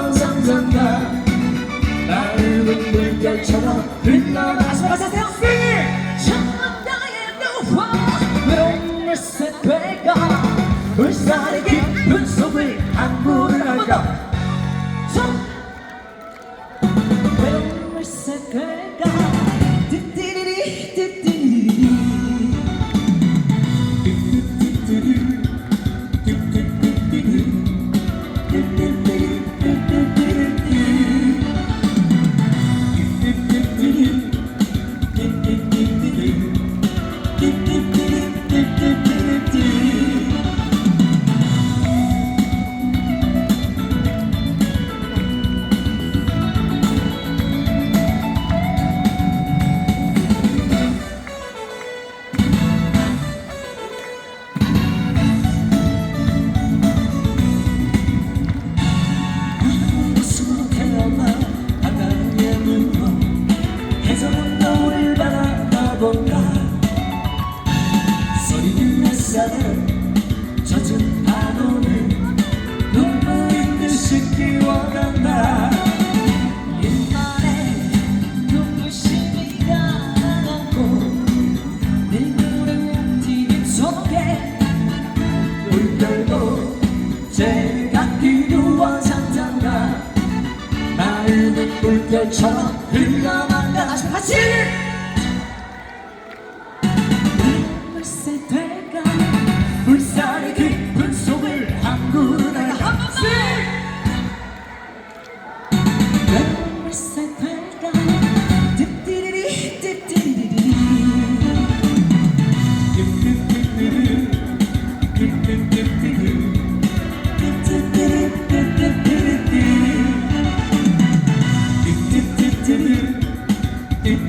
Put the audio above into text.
유황상상가 맑은 물결처럼 흘러가서 하세요. 천당의 노화 외로운 물새 되가 물살의 깊은 속을 항구를 할까 외로운 물새 되가 햇살에 젖은 파도를 눈물인 듯이 끼워간다. 옛날에 눈부심이 가라고 늙은 튀김 속에 물결도 제각기 유황상장가 맑은 물결처럼 흘러간다 다시 같이